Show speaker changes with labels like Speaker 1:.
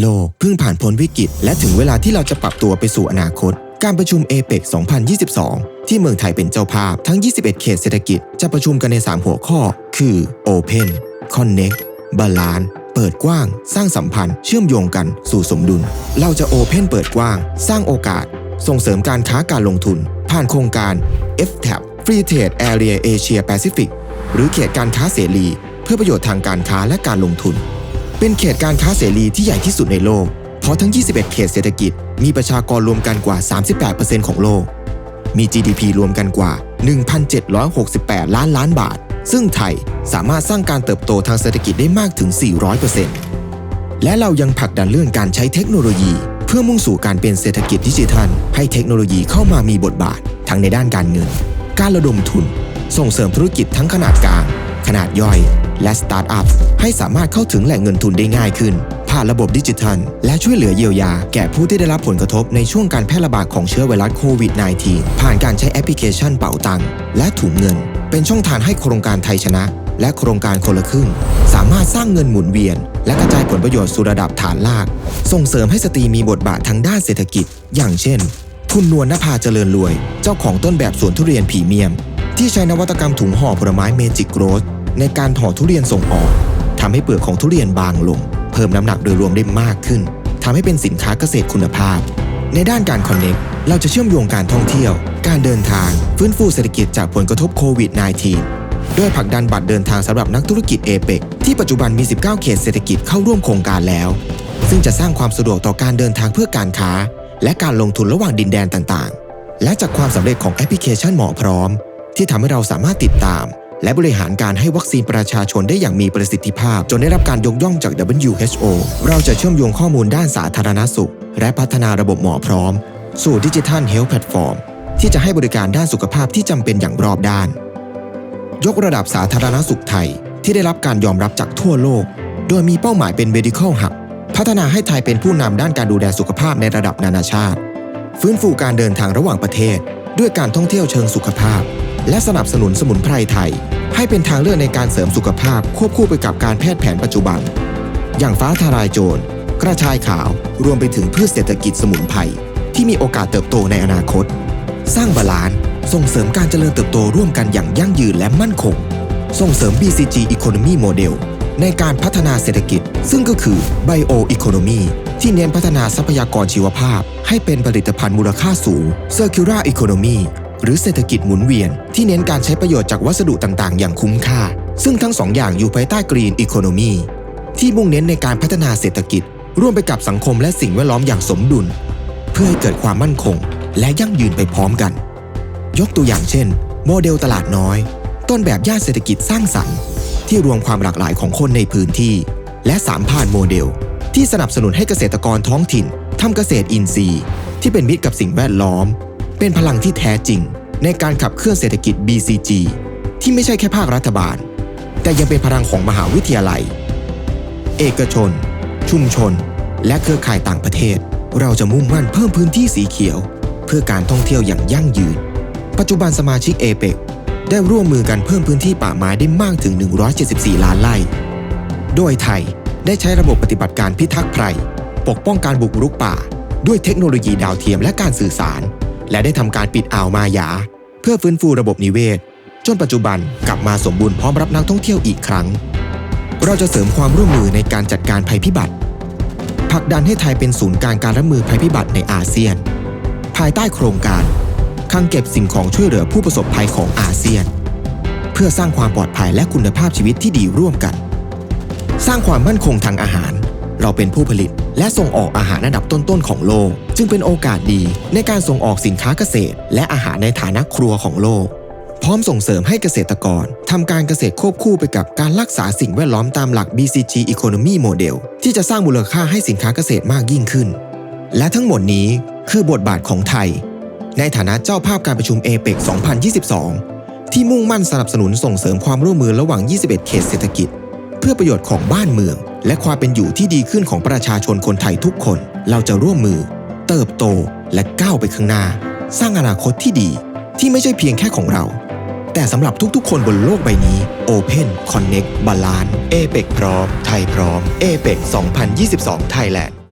Speaker 1: โลกเพิ่งผ่านพ้นวิกฤต และถึงเวลาที่เราจะปรับตัวไปสู่อนาคต การประชุม APEC 2022 ที่เมืองไทยเป็นเจ้าภาพทั้ง 21 เขตเศรษฐกิจจะประชุมกันใน 3 หัวข้อ คือ Open Connect Balance เปิดกว้าง สร้างสัมพันธ์เชื่อมโยงกันสู่สมดุล เราจะ Open เปิดกว้าง สร้างโอกาส ส่งเสริมการค้าการลงทุน ผ่านโครงการ FTAP Free Trade Area Asia Pacific หรือเขตการค้าเสรี เพื่อประโยชน์ทางการค้าและการลงทุน เป็นเขตการค้าเสรีที่ใหญ่ที่สุดในโลก เพราะทั้ง 21 เขตเศรษฐกิจ มีประชากรรวมกันกว่า 38%ของโลก มี GDP รวมกันกว่า 1,768 ล้านล้านบาท ซึ่งไทยสามารถสร้างการเติบโตทางเศรษฐกิจได้มากถึง 400%และเรายังผลักดันเรื่องการใช้เทคโนโลยี เพื่อมุ่งสู่การเป็นเศรษฐกิจดิจิทัล ให้เทคโนโลยีเข้ามามีบทบาท ทั้งในด้านการเงิน การระดมทุน ส่งเสริมธุรกิจทั้งขนาดกลาง ขนาดย่อย และสตาร์ทอัพให้สามารถเข้าถึงแหล่งเงินทุนได้ง่ายขึ้น ผ่านระบบดิจิทัล และช่วยเหลือเยียวยา แก่ผู้ที่ได้รับผลกระทบในช่วงการแพร่ระบาดของเชื้อไวรัสโควิด -19 ผ่านการใช้แอปพลิเคชันเป๋าตังค์และถุงเงิน เป็นช่องทางให้โครงการไทยชนะ และโครงการคนละครึ่ง สามารถสร้างเงินหมุนเวียน และกระจายผลประโยชน์สู่ระดับฐานราก ส่งเสริมให้สตรีมีบทบาททางด้านเศรษฐกิจ อย่างเช่น คุณนวลนภาเจริญรวย เจ้าของต้นแบบสวนทุเรียนพรีเมียม ที่ใช้นวัตกรรมถุงห่อผลไม้เมจิกโรส ในการห่อทุเรียนส่งออกทำให้เปลือกของทุเรียนบางลง เพิ่มน้ำหนักโดยรวมได้มากขึ้นทำให้เป็นสินค้าเกษตรคุณภาพ ในด้านการคอนเน็กเราจะเชื่อมโยงการท่องเที่ยว การเดินทาง ฟื้นฟูเศรษฐกิจจากผลกระทบโควิด -19 ด้วยผลักดันบัตรเดินทางสำหรับนักธุรกิจเอเปกที่ปัจจุบันมี 19 เขตเศรษฐกิจเข้าร่วมโครงการแล้ว ซึ่งจะสร้างความสะดวกต่อการเดินทางเพื่อการค้า และการลงทุนระหว่างดินแดนต่างๆ และจากความสำเร็จของแอปพลิเคชันหมอพร้อม ที่ทำให้เราสามารถติดตาม และบริหารการให้วัคซีนประชาชนได้อย่างมีประสิทธิภาพ จนได้รับการยกย่องจาก WHO เราจะเชื่อมโยงข้อมูลด้านสาธารณสุข และพัฒนาระบบหมอพร้อม สู่ดิจิทัลเฮลท์แพลตฟอร์มที่จะให้บริการด้านสุขภาพที่จำเป็นอย่างรอบด้าน ยกระดับสาธารณสุขไทยที่ได้รับการยอมรับจากทั่วโลก โดยมีเป้าหมายเป็น medical hub พัฒนาให้ไทยเป็นผู้นำด้านการดูแลสุขภาพในระดับนานาชาติ ฟื้นฟูการเดินทางระหว่างประเทศ ด้วยการท่องเที่ยวเชิงสุขภาพ และสนับสนุนสมุนไพรไทย ให้เป็นทางเลือกในการเสริมสุขภาพควบคู่ไปกับการแพทย์แผนปัจจุบัน อย่างฟ้าทลายโจรกระชายขาวรวมไปถึงพืชเศรษฐกิจสมุนไพรที่มีโอกาสเติบโตในอนาคต สร้างบาลานซ์ส่งเสริมการเจริญเติบโตร่วมกันอย่างยั่งยืนและมั่นคง ส่งเสริม BCG Economy Model ในการพัฒนาเศรษฐกิจ ซึ่งก็คือ Bio Economy ที่เน้นพัฒนาทรัพยากรชีวภาพ ให้เป็นผลิตภัณฑ์มูลค่าสูง Circular Economy หรือเศรษฐกิจหมุนเวียน ที่เน้นการใช้ประโยชน์จากวัสดุต่างๆ อย่างคุ้มค่า ซึ่งทั้งสองอย่างอยู่ภายใต้ Green Economy ที่มุ่งเน้นในการพัฒนาเศรษฐกิจ ร่วมไปกับสังคมและสิ่งแวดล้อมอย่างสมดุล เพื่อให้เกิดความมั่นคง และยั่งยืนไปพร้อมกัน ยกตัวอย่างเช่น โมเดลตลาดน้อย ต้นแบบย่านเศรษฐกิจสร้างสรรค์ ที่รวมความหลากหลายของคนในพื้นที่ และสามผ่านโมเดล ที่สนับสนุนให้เกษตรกรท้องถิ่นทำเกษตรอินทรีย์ ที่เป็นมิตรกับสิ่งแวดล้อม เป็นพลังที่แท้จริง ในการขับเคลื่อนเศรษฐกิจ BCG ที่ไม่ใช่แค่ภาครัฐบาล แต่ยังเป็นพลังของมหาวิทยาลัย เอกชน ชุมชน และเครือข่ายต่างประเทศ เราจะมุ่งมั่นเพิ่มพื้นที่สีเขียว เพื่อการท่องเที่ยวอย่างยั่งยืน ปัจจุบันสมาชิกเอเปกได้ร่วมมือกันเพิ่มพื้นที่ป่าไม้ได้มากถึง 174 ล้านไร่ โดยไทยได้ใช้ระบบปฏิบัติการพิทักษ์ไพร ปกป้องการบุกรุกป่า ด้วยเทคโนโลยีดาวเทียมและการสื่อสาร และได้ทำการปิดอ่าวมายา เพื่อฟื้นฟูระบบนิเวศ จนปัจจุบันกลับมาสมบูรณ์พร้อมรับนักท่องเที่ยวอีกครั้ง เราจะเสริมความร่วมมือในการจัดการภัยพิบัติผลักดันให้ไทยเป็นศูนย์กลางการรับมือภัยพิบัติในอาเซียน ภายใต้โครงการคลังเก็บสิ่งของช่วยเหลือผู้ประสบภัยของอาเซียน เพื่อสร้างความปลอดภัยและคุณภาพชีวิตที่ดีร่วมกัน สร้างความมั่นคงทางอาหาร เราเป็นผู้ผลิต และส่งออกอาหารอันดับต้นๆของโลก จึงเป็นโอกาสดีในการส่งออกสินค้าเกษตร และอาหารในฐานะครัวของโลก พร้อมส่งเสริมให้เกษตรกรทำการเกษตรควบคู่ไปกับการรักษาสิ่งแวดล้อมตามหลัก BCG Economy Model ที่จะสร้างมูลค่าให้สินค้าเกษตรมากยิ่งขึ้น และทั้งหมดนี้คือบทบาทของไทย ในฐานะเจ้าภาพการประชุมเอเปก2022 ที่มุ่งมั่นสนับสนุนส่งเสริมความร่วมมือระหว่าง 21 เขตเศรษฐกิจ เพื่อประโยชน์ของบ้านเมือง และความเป็นอยู่ที่ดีขึ้นของประชาชนคนไทยทุกคน เราจะร่วมมือ เติบโตและก้าวไปข้างหน้า สร้างอนาคตที่ดี ที่ไม่ใช่เพียงแค่ของเรา แต่สำหรับทุกๆ คนบนโลกใบนี้ Open Connect Balance เอเปกพร้อม ไทยพร้อมเอเปก2022 Thailand